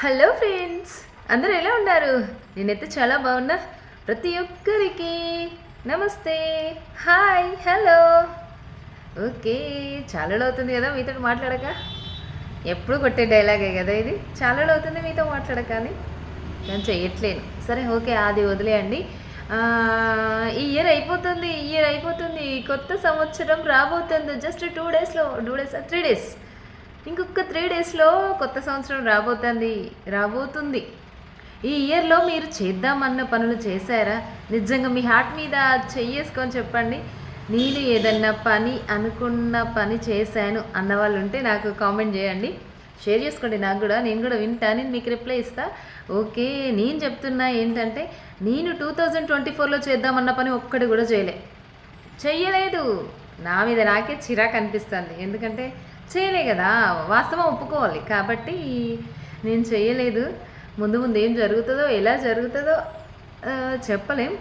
Hello friends అందరూ ఎలా ఉన్నారు? నేనైతే చాలా బాగున్నా. ప్రతి ఒక్కరికి నమస్తే. Hi hello. ఓకే చాలా అవుతుంది కదా మీతో మాట్లాడక? ఎప్పుడు కొట్టే డైలాగే కదా ఇది? చాలా అవుతుంది మీతో మాట్లాడక అని నేను చేయట్లేను. సరే ఓకే అది వదిలేయండి. ఈ ఇయర్ అయిపోతుంది ఈ ఇయర్ అయిపోతుంది. కొత్త సంవత్సరం రాబోతుంది. జస్ట్ టూ డేస్లో టూ డేస్ త్రీ డేస్. ఇంకొక త్రీ డేస్లో కొత్త సంవత్సరం రాబోతుంది రాబోతుంది. ఈ ఇయర్లో మీరు చేద్దామన్న పనులు చేశారా? నిజంగా మీ హార్ట్ మీద చెయ్యేసుకొని చెప్పండి. నేను ఏదన్నా పని అనుకున్న పని చేశాను అన్న వాళ్ళు ఉంటే నాకు కామెంట్ చేయండి. షేర్ చేసుకోండి నాకు కూడా నేను కూడా వింటా నేను మీకు రిప్లై ఇస్తా. ఓకే నేను చెప్తున్నా ఏంటంటే నేను టూ థౌజండ్ ట్వంటీ ఫోర్లో చేద్దామన్న పని ఒక్కటి కూడా చేయలే. చెయ్యలేదు. నా మీద నాకే చిరాకు అనిపిస్తుంది. ఎందుకంటే చేయలే కదా. వాస్తవం ఒప్పుకోవాలి. కాబట్టి నేను చేయలేదు. ముందు ముందు ఏం జరుగుతుందో ఎలా జరుగుతుందో చెప్పలేం.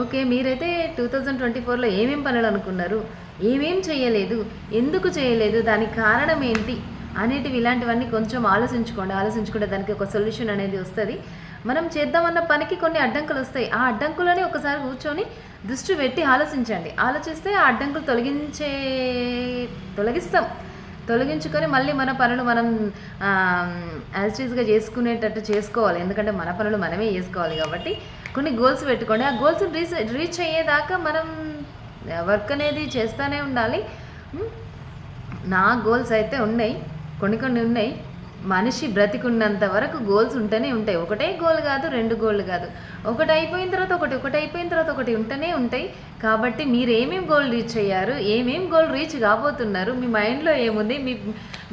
ఓకే మీరైతే టూ థౌజండ్ ట్వంటీ ఫోర్లో ఏమేం పనులు అనుకున్నారు? ఏమేం చేయలేదు? ఎందుకు చేయలేదు? దానికి కారణం ఏంటి? అనేటివి ఇలాంటివన్నీ కొంచెం ఆలోచించుకోండి. ఆలోచించుకుంటే దానికి ఒక సొల్యూషన్ అనేది వస్తుంది. మనం చేద్దామన్న పనికి కొన్ని అడ్డంకులు వస్తాయి. ఆ అడ్డంకులని ఒకసారి కూర్చొని దృష్టి పెట్టి ఆలోచించండి. ఆలోచిస్తే ఆ అడ్డంకులు తొలగించే తొలగిస్తాం. తొలగించుకొని మళ్ళీ మన పనులు మనం యాజిటీస్గా చేసుకునేటట్టు చేసుకోవాలి. ఎందుకంటే మన పనులు మనమే చేసుకోవాలి కాబట్టి కొన్ని గోల్స్ పెట్టుకోండి. ఆ గోల్స్ రీచ్ రీచ్ అయ్యేదాకా మనం వర్క్ అనేది చేస్తూనే ఉండాలి. నా గోల్స్ అయితే ఉన్నాయి. కొన్ని కొన్ని ఉన్నాయి. మనిషి బ్రతికున్నంత వరకు గోల్స్ ఉంటూనే ఉంటాయి. ఒకటే గోల్ కాదు రెండు గోల్ కాదు. ఒకటి అయిపోయిన తర్వాత ఒకటి ఒకటి అయిపోయిన తర్వాత ఒకటి ఉంటూనే ఉంటాయి. కాబట్టి మీరు ఏమేమి గోల్ రీచ్ అయ్యారు ఏమేమి గోల్ రీచ్ కాబోతున్నారు మీ మైండ్లో ఏముంది మీ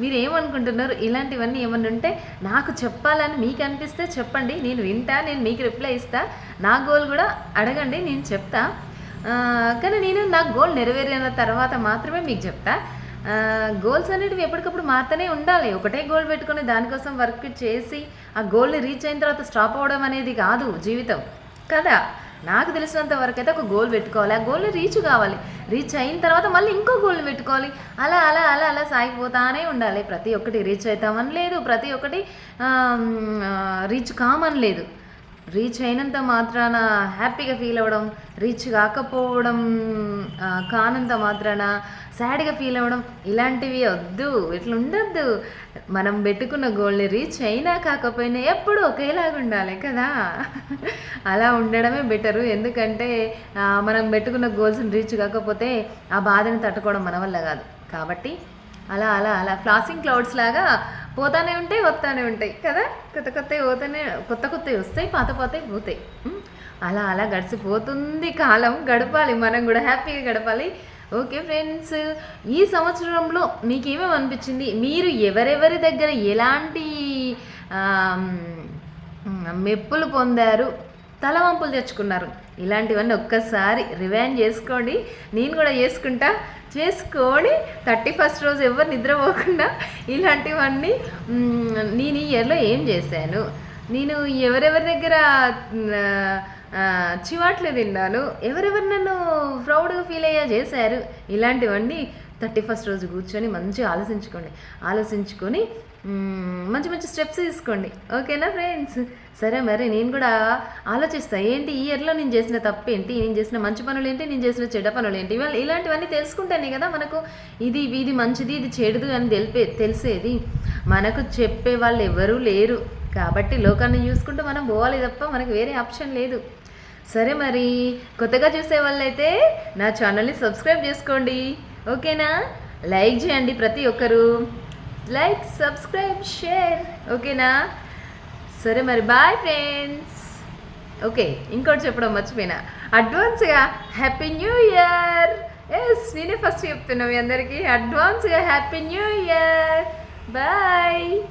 మీరు ఏమనుకుంటున్నారు ఇలాంటివన్నీ ఏమన్నా ఉంటే నాకు చెప్పాలని మీకు అనిపిస్తే చెప్పండి. నేను వింటా నేను మీకు రిప్లై ఇస్తా. నా గోల్ కూడా అడగండి నేను చెప్తా. కానీ నేను నా గోల్ నెరవేరిన తర్వాత మాత్రమే మీకు చెప్తా. గోల్స్ అనేటివి ఎప్పటికప్పుడు మారుతూనే ఉండాలి. ఒకటే గోల్ పెట్టుకొని దానికోసం వర్క్ చేసి ఆ గోల్ని రీచ్ అయిన తర్వాత స్టాప్ అవ్వడం అనేది కాదు జీవితం. కదా? నాకు తెలిసినంత వరకు అయితే ఒక గోల్ పెట్టుకోవాలి. ఆ గోల్ని రీచ్ కావాలి. రీచ్ అయిన తర్వాత మళ్ళీ ఇంకో గోల్ పెట్టుకోవాలి. అలా అలా అలా అలా సాగిపోతానే ఉండాలి. ప్రతి ఒక్కటి రీచ్ అవుతామని లేదు. ప్రతి ఒక్కటి రీచ్ కామని లేదు. రీచ్ అయినంత మాత్రాన హ్యాపీగా ఫీల్ అవ్వడం రీచ్ కాకపోవడం కానంత మాత్రాన సాడ్గా ఫీల్ అవ్వడం ఇలాంటివి వద్దు ఇట్లా ఉండొద్దు మనం పెట్టుకున్న గోల్ని రీచ్ అయినా కాకపోయినా ఎప్పుడు ఒకేలాగా ఉండాలి కదా. అలా ఉండడమే బెటరు. ఎందుకంటే మనం పెట్టుకున్న గోల్స్ని రీచ్ కాకపోతే ఆ బాధని తట్టుకోవడం మన వల్ల కాదు. కాబట్టి అలా అలా అలా. ఫ్లాసింగ్ క్లౌడ్స్ లాగా పోతానే ఉంటాయి వస్తానే ఉంటాయి కదా? కొత్త కొత్తవి పోతానే కొత్త కొత్తవి వస్తాయి పాత పాతవి పోతాయి. అలా అలా గడిచిపోతుంది కాలం గడపాలి మనం కూడా హ్యాపీగా గడపాలి. ఓకే ఫ్రెండ్స్ ఈ సంవత్సరంలో మీకేమేమి అనిపించింది? మీరు ఎవరెవరి దగ్గర ఎలాంటి మెప్పులు పొందారు? తలవంపులు తెచ్చుకున్నారు. ఇలాంటివన్నీ ఒక్కసారి రివైన్ చేసుకోండి. నేను కూడా చేసుకుంటా. చేసుకొని థర్టీ ఫస్ట్ రోజు ఎవరు నిద్రపోకుండా ఇలాంటివన్నీ నేను ఈ ఇయర్లో ఏం చేశాను? నేను ఎవరెవరి దగ్గర చివాట్లు తిన్నాను? ఎవరెవరు నన్ను ప్రౌడ్గా ఫీల్ అయ్యా చేశారు? ఇలాంటివన్నీ థర్టీ ఫస్ట్ రోజు కూర్చొని మంచిగా ఆలోచించుకోండి. ఆలోచించుకొని మంచి మంచి స్టెప్స్ తీసుకోండి. ఓకేనా ఫ్రెండ్స్? సరే మరి నేను కూడా ఆలోచిస్తా. ఏంటి ఈ ఇయర్లో నేను చేసిన తప్పు ఏంటి? నేను చేసిన మంచి పనులు ఏంటి? నేను చేసిన చెడ్డ పనులు ఏంటి? ఇవాళ ఇలాంటివన్నీ తెలుసుకుంటేనే కదా మనకు. ఇది ఇది మంచిది ఇది చెడుదు అని తెలిపే తెలిసేది మనకు చెప్పే వాళ్ళు ఎవరూ లేరు. కాబట్టి లోకాన్ని చూసుకుంటూ మనం పోవాలి తప్ప మనకు వేరే ఆప్షన్ లేదు. సరే మరి కొత్తగా చూసే వాళ్ళైతే నా ఛానల్ని సబ్స్క్రైబ్ చేసుకోండి. ఓకేనా? లైక్ చేయండి ప్రతి ఒక్కరు. Like subscribe share. ఓకేనా? సరే మరి బాయ్ ఫ్రెండ్స్. ఓకే ఇంకోటి చెప్పడం మర్చిపోయినా. అడ్వాన్స్గా హ్యాపీ న్యూ ఇయర్. ఎస్ నేనే ఫస్ట్ చెప్తున్నా మీ అందరికీ. అడ్వాన్స్గా హ్యాపీ న్యూ ఇయర్. బాయ్.